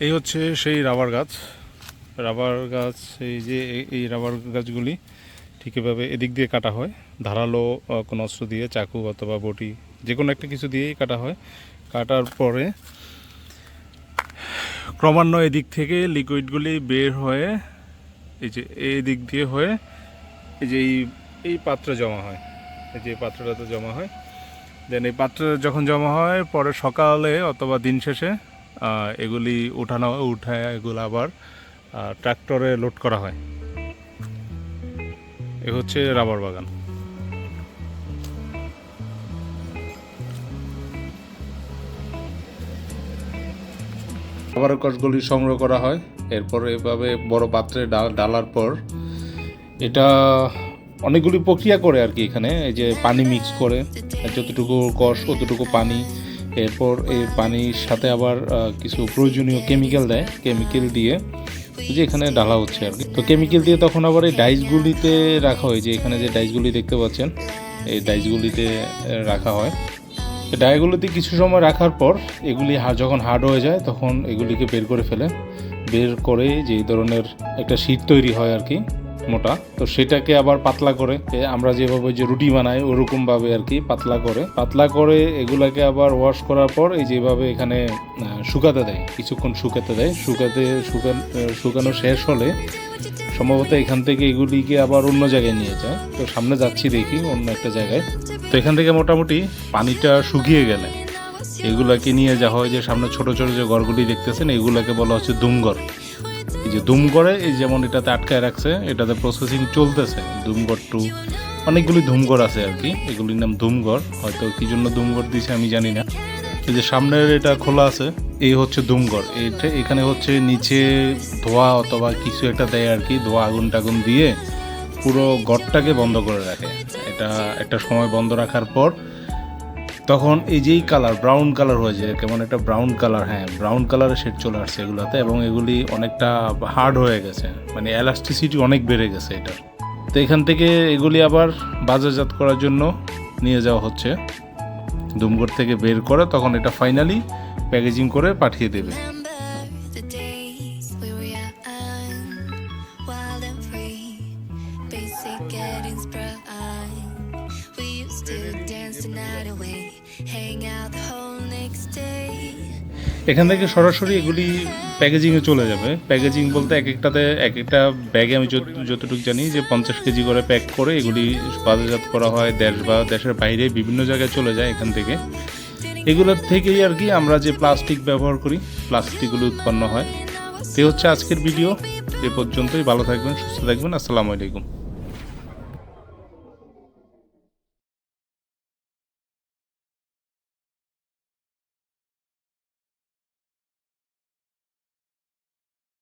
এই হচ্ছে সেই রাবার গাছ। রাবার গাছ, এই যে এই- রাবার গাছগুলি ঠিক এভাবে এদিক দিয়ে কাটা হয়। ধারালো কোনো অস্ত্র দিয়ে, চাকু অথবা বটি যে কোনো একটা কিছু দিয়েই কাটা হয়। কাটার পরে ক্রমান্বয়ে এদিক থেকে লিকুইডগুলি বের হয়ে, এই যে এই দিক দিয়ে হয়ে, এই যে এই এই পাত্রে জমা হয়। এই যে পাত্রটাতে জমা হয়। দেন এই পাত্রে যখন জমা হয়, পরে সকালে অথবা দিন শেষে এগুলি উঠানো উঠায় এগুলো আবার ট্রাক্টরে লোড করা হয়। এ হচ্ছে রাবার বাগান। রাবার কষগুলি সংগ্রহ করা হয়। এরপর এভাবে বড় পাত্রে ডাল ডালার পর এটা অনেকগুলি প্রক্রিয়া করে আর কি এখানে। এই যে পানি মিক্স করে, যতটুকু কষ ততটুকু পানি এরপর এই পানির সাথে আবার কিছু প্রয়োজনীয় কেমিক্যাল দেয় কেমিক্যাল দিয়ে, যে এখানে ডালা হচ্ছে আর কি। তো কেমিক্যাল দিয়ে তখন আবার এই ডাইসগুলিতে রাখা হয়, যে এখানে যে ডাইসগুলি দেখতে পাচ্ছেন, এই ডাইসগুলিতে রাখা হয়। ডাইগুলিতে কিছু সময় রাখার পর, এগুলি যখন হার্ড হয়ে যায়, তখন এগুলিকে বের করে ফেলে। বের করে যে ধরনের একটা শীট তৈরি হয় আর কি। মোটা। তো সেটাকে আবার পাতলা করে আমরা যেভাবে যে রুটি বানাই ওরকম ভাবে আর কি পাতলা করে। পাতলা করে এগুলাকে আবার ওয়াশ করার পর এই যেভাবে এখানে শুকাতে দেয়, কিছুক্ষণ শুকাতে দেয়। শুকাতে শুকান শুকানো শেষ হলে সম্ভবত এখান থেকে এগুলিকে আবার অন্য জায়গায় নিয়ে যায়। তো সামনে যাচ্ছি দেখি অন্য একটা জায়গায়। তো এখান থেকে মোটামুটি পানিটা শুকিয়ে গেলে এগুলাকে নিয়ে যাওয়া হয় যে সামনে ছোট ছোট যে ঘরগুলি দেখতেছেন, এগুলাকে বলা হচ্ছে দুমঘর। এই যে দুমঘরে এই যেমন এটাতে আটকায় রাখছে, এটাতে প্রসেসিং চলতেছে। দুমঘর টু অনেকগুলি ধুমঘর আছে আর কি। এগুলির নাম ধুমঘর হয়তো কি জন্য ধুমঘর দিছে আমি জানি না। এই যে সামনের এটা খোলা আছে, এই হচ্ছে ধুমঘর এইটা এখানে হচ্ছে নিচে ধোয়া অথবা কিছু একটা দেয় আর কি, ধোয়া আগুন টাগুন দিয়ে পুরো ঘরটাকে বন্ধ করে রাখে। এটা একটা সময় বন্ধ রাখার পর তখন এই যেই কালার ব্রাউন কালার হয়ে যায়, কেমন একটা ব্রাউন কালার হ্যাঁ ব্রাউন কালারের শেড চলে আসছে এগুলোতে এবং এগুলি অনেকটা হার্ড হয়ে গেছে মানে এলাস্টিসিটি অনেক বেড়ে গেছে এটা। তো এখান থেকে এগুলি আবার বাজারজাত করার জন্য নিয়ে যাওয়া হচ্ছে। দুমগড় থেকে বের করে তখন এটা ফাইনালি প্যাকেজিং করে পাঠিয়ে দেবে। Remember the এখান থেকে সরাসরি এগুলি প্যাকেজিংয়ে চলে যাবে। প্যাকেজিং বলতে এক একটাতে, এক একটা ব্যাগে আমি যত- যতটুকু জানি যে পঞ্চাশ কেজি করে প্যাক করে এগুলি বাজারজাত করা হয় দেশ বা দেশের বাইরে বিভিন্ন জায়গায় চলে যায় এখান থেকে। এগুলোর থেকেই আর কি আমরা যে প্লাস্টিক ব্যবহার করি, প্লাস্টিকগুলো উৎপন্ন হয়। তো হচ্ছে আজকের ভিডিও। এ পর্যন্তই। ভালো থাকবেন, সুস্থ থাকবেন। আসসালামু আলাইকুম।